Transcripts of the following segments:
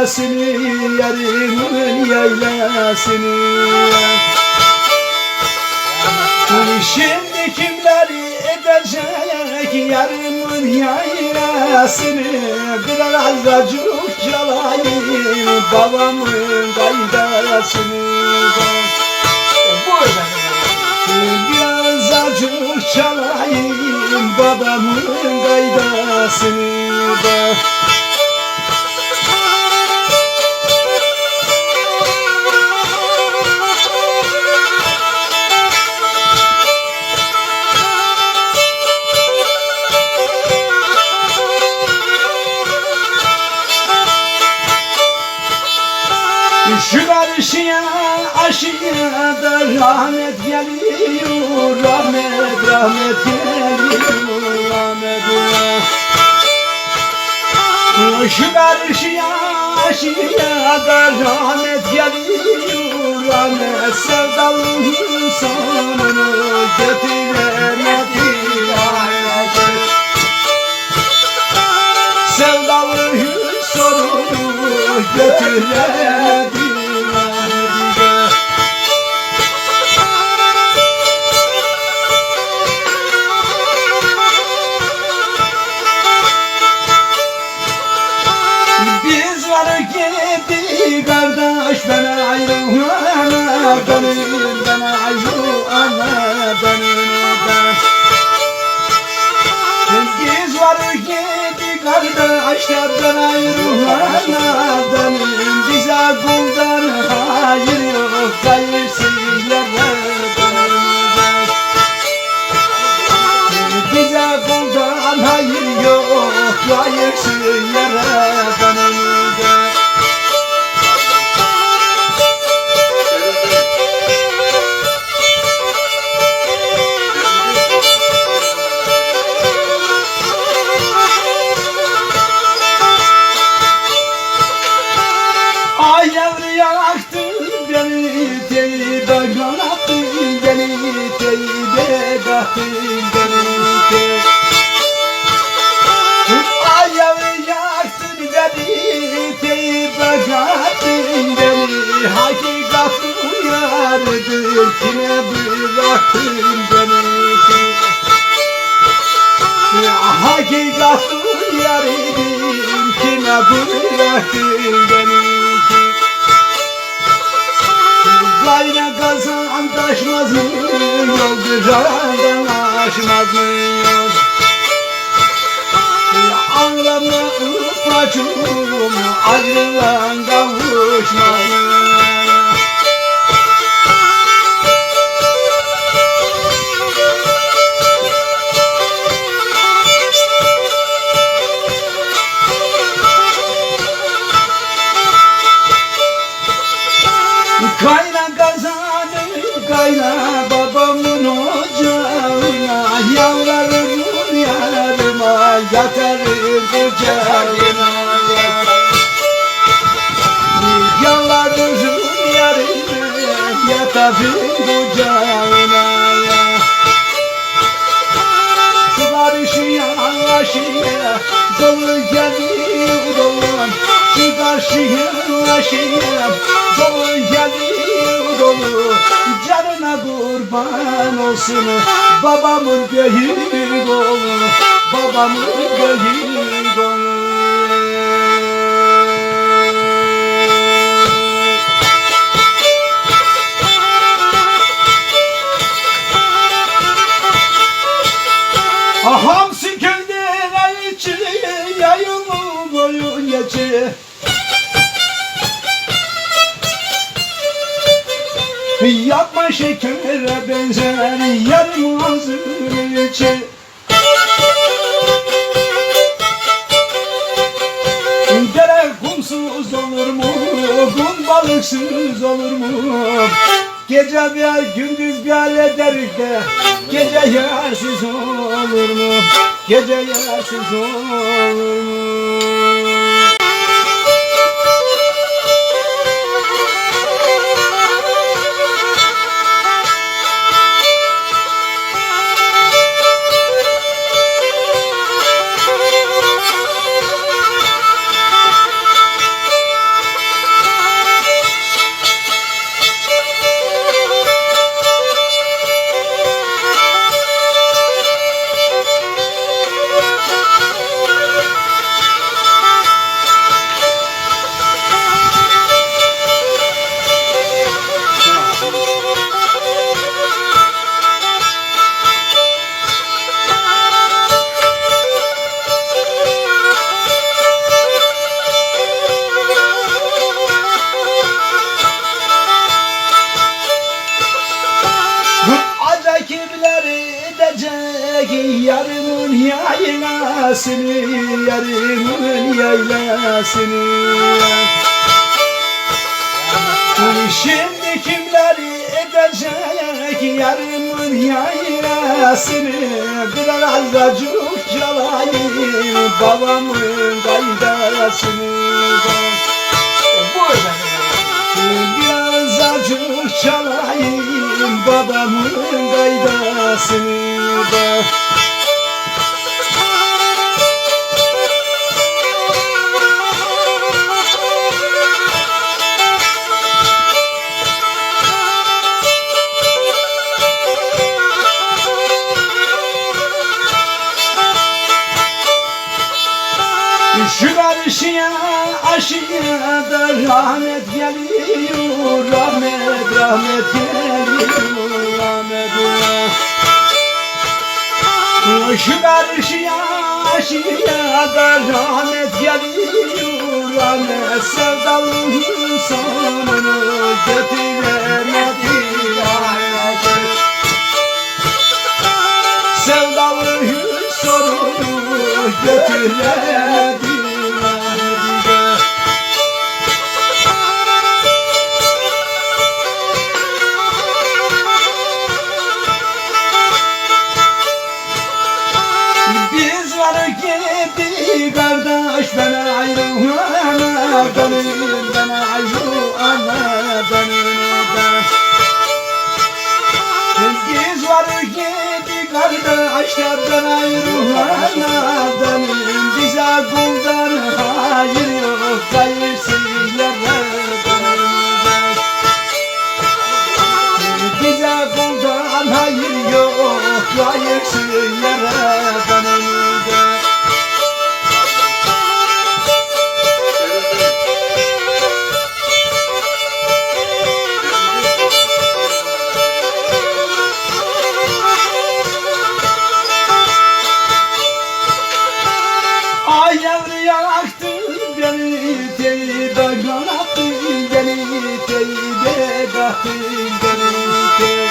yaylasını Yarımın yaylasını. Şimdi kimleri edecek yarımın yaylasını? Biraz acık çalayım babamın gaydasını Biraz acık çalayım babamın gaydasını da Şu karşıya aşıya da rahmet geliyor Rahmet rahmet geliyor Rahmet. Şu karşıya aşıya da rahmet geliyor Rahmet. Sevdalının sonunu getiremedi Biz var gitti kardeş ben ayrılana benim ben ayrılana benim Biz var gitti kardeşler ben ayrılana benim Bize kuldan hayır yok hayırsızlara yaktı beni teybe yanattı beni teybe baktı beni teybe. Ay yavru yaktın beni teybe yaktın beni Hakikat uyardır kime bıraktın beni Hakikat uyardır kime bıraktın beni Gayrı kazan taşmaz mı? Yol güzelden aşmaz mı? Yol ufacığım ayrılan kavuşmaz mı yatarım kucağına Karşıya aşıya dolu geliyor dolu Şu karşıya aşıya dolu geliyor dolu Canına kurban olsun babamın büyük oğlu Babamın büyük oğlu Hamsi kendine içi yayılır boyun geçi Yapma şekere benzer yarım ağzının içi Dere kumsuz olur mu? Kum balıksız olur mu? Gece bir gündüz bir ederik de Gece yersiz olur mu? Gece yersiz olur mu? Yarımın yaylasını Yarımın yaylasını. Şimdi kimleri edecek yarımın yaylasını? Biraz acık çalayım babamın gaydasını Bu efendim. Biraz acık çalayım babamın gaydasını da. Şu karşıya aşıya da rahmet geliyor Rahmet rahmet geliyor rahmet Şu karşıya aşıya da rahmet geliyor Rahmet. Sevdalının sonunu getiremedi rahmet Sevdalının sonunu Biz var gibi kardeşler ben ayrı ana benim Bize kuldan teybe kattın beni teybe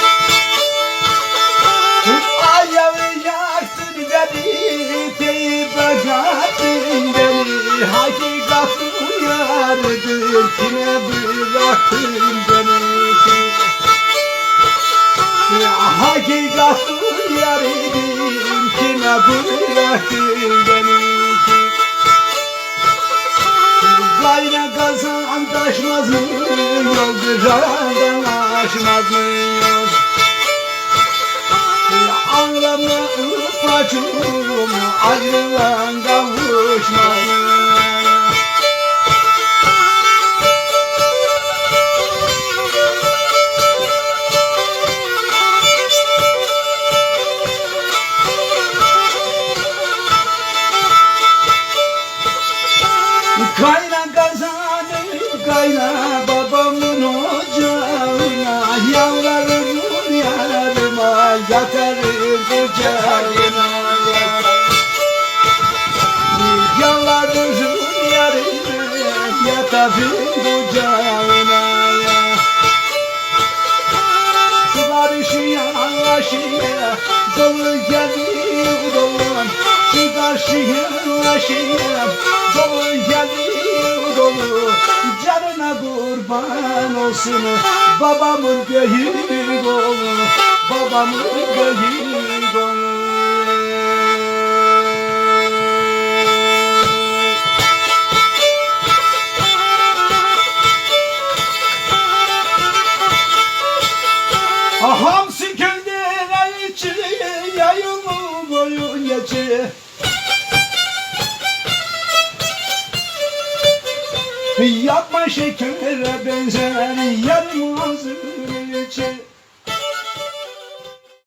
Ay yavru yaktın beni teybe kattın beni Hakikat uyardır kime bıraktın beni Hakikat uyardım kime bıraktın taşmaz mı yol güzelden aşmaz mı yol Anlama ufacığım ayrılan kavuşmaz mı yatarım kucağına Yalvarırım yarıma yatarım kucağına Karşıya aşıya dolu geliyor. Dolu Şu karşıya aşıya dolu geliyor dolu Canına kurban olsun. Babamın göğü dolu Babamın göğü dolu şekere benzer ağzı